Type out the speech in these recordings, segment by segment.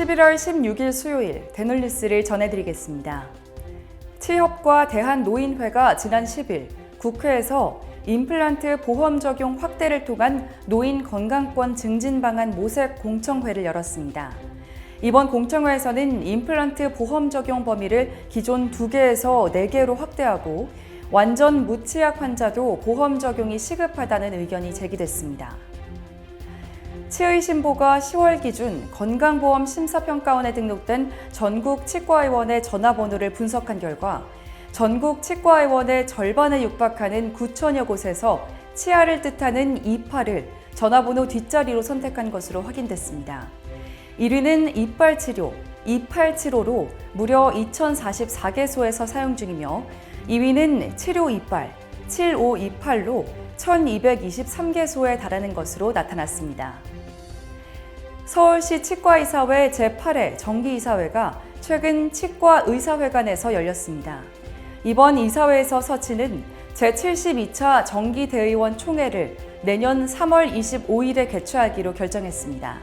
11월 16일 수요일 대놀뉴스를 전해드리겠습니다. 치협과 대한노인회가 지난 10일 국회에서 임플란트 보험 적용 확대를 통한 노인 건강권 증진 방안 모색 공청회를 열었습니다. 이번 공청회에서는 임플란트 보험 적용 범위를 기존 2개에서 4개로 확대하고 완전 무치약 환자도 보험 적용이 시급하다는 의견이 제기됐습니다. 치의 신보가 10월 기준 건강보험 심사평가원에 등록된 전국 치과의원의 전화번호를 분석한 결과 전국 치과의원의 절반에 육박하는 9천여 곳에서 치아를 뜻하는 28을 전화번호 뒷자리로 선택한 것으로 확인됐습니다. 1위는 이빨 치료, 2875로 무려 2044개소에서 사용 중이며 2위는 치료 이빨, 7528로 1223개소에 달하는 것으로 나타났습니다. 서울시 치과이사회 제8회 정기이사회가 최근 치과의사회관에서 열렸습니다. 이번 이사회에서 서치는 제72차 정기대의원 총회를 내년 3월 25일에 개최하기로 결정했습니다.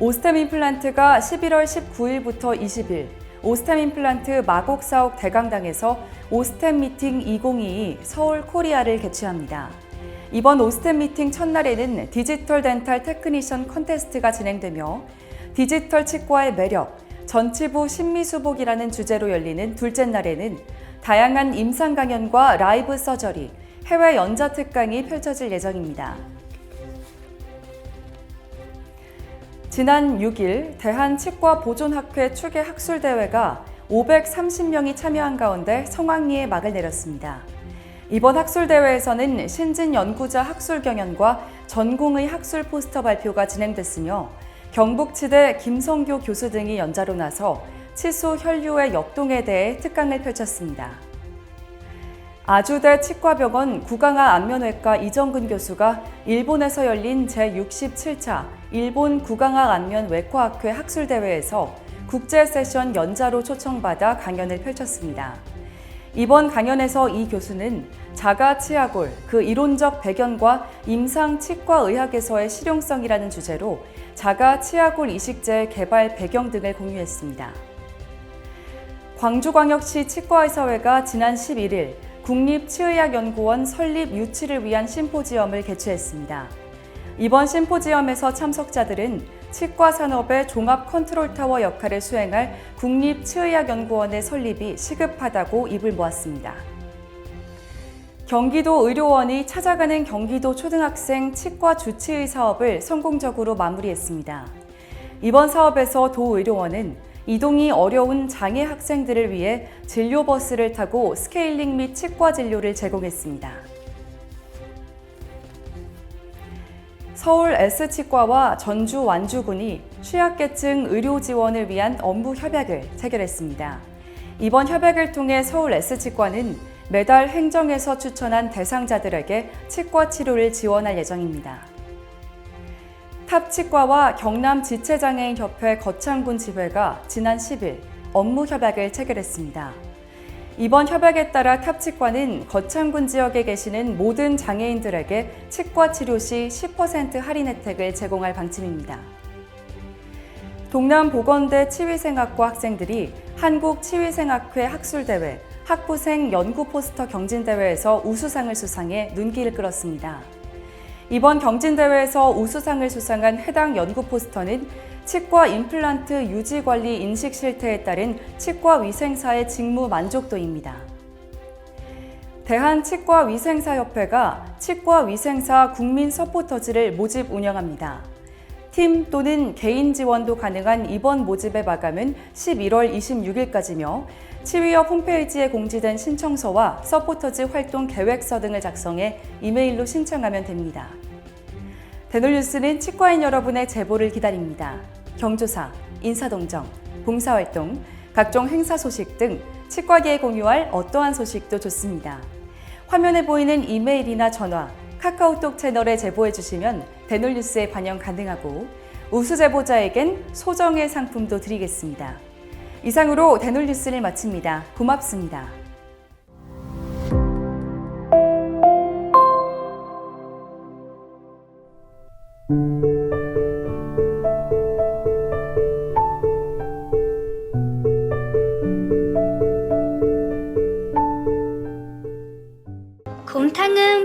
오스템 임플란트가 11월 19일부터 20일 오스템 임플란트 마곡사옥 대강당에서 오스템 미팅 2022 서울 코리아를 개최합니다. 이번 오스템 미팅 첫날에는 디지털 덴탈 테크니션 컨테스트가 진행되며 디지털 치과의 매력, 전치부 신미수복이라는 주제로 열리는 둘째 날에는 다양한 임상 강연과 라이브 서저리, 해외 연자 특강이 펼쳐질 예정입니다. 지난 6일 대한치과보존학회 추계 학술대회가 530명이 참여한 가운데 성황리에 막을 내렸습니다. 이번 학술대회에서는 신진 연구자 학술 경연과 전공의 학술 포스터 발표가 진행됐으며 경북치대 김성교 교수 등이 연자로 나서 치수 혈류의 역동에 대해 특강을 펼쳤습니다. 아주대 치과병원 구강암 안면외과 이정근 교수가 일본에서 열린 제67차 일본 구강암 안면 외과학회 학술대회에서 국제 세션 연자로 초청받아 강연을 펼쳤습니다. 이번 강연에서 이 교수는 자가 치아골, 그 이론적 배경과 임상 치과 의학에서의 실용성이라는 주제로 자가 치아골 이식제 개발 배경 등을 공유했습니다. 광주광역시 치과의사회가 지난 11일 국립치의학연구원 설립 유치를 위한 심포지엄을 개최했습니다. 이번 심포지엄에서 참석자들은 치과 산업의 종합 컨트롤 타워 역할을 수행할 국립치의학연구원의 설립이 시급하다고 입을 모았습니다. 경기도 의료원이 찾아가는 경기도 초등학생 치과 주치의 사업을 성공적으로 마무리했습니다. 이번 사업에서 도의료원은 이동이 어려운 장애 학생들을 위해 진료버스를 타고 스케일링 및 치과 진료를 제공했습니다. 서울 S치과와 전주 완주군이 취약계층 의료 지원을 위한 업무 협약을 체결했습니다. 이번 협약을 통해 서울 S치과는 매달 행정에서 추천한 대상자들에게 치과 치료를 지원할 예정입니다. 탑치과와 경남 지체장애인 협회 거창군 지회가 지난 10일 업무 협약을 체결했습니다. 이번 협약에 따라 탑치과는 거창군 지역에 계시는 모든 장애인들에게 치과 치료 시 10% 할인 혜택을 제공할 방침입니다. 동남보건대 치위생학과 학생들이 한국치위생학회 학술대회 학부생 연구 포스터 경진대회에서 우수상을 수상해 눈길을 끌었습니다. 이번 경진대회에서 우수상을 수상한 해당 연구 포스터는 치과 임플란트 유지 관리 인식 실태에 따른 치과 위생사의 직무 만족도입니다. 대한치과위생사협회가 치과위생사 국민 서포터즈를 모집 운영합니다. 팀 또는 개인 지원도 가능한 이번 모집의 마감은 11월 26일까지며 치위협 홈페이지에 공지된 신청서와 서포터즈 활동 계획서 등을 작성해 이메일로 신청하면 됩니다. 대놀뉴스는 치과인 여러분의 제보를 기다립니다. 경조사, 인사동정, 봉사활동, 각종 행사 소식 등 치과계에 공유할 어떠한 소식도 좋습니다. 화면에 보이는 이메일이나 전화, 카카오톡 채널에 제보해 주시면 대놀뉴스에 반영 가능하고 우수 제보자에겐 소정의 상품도 드리겠습니다. 이상으로 대놀뉴스를 마칩니다. 고맙습니다.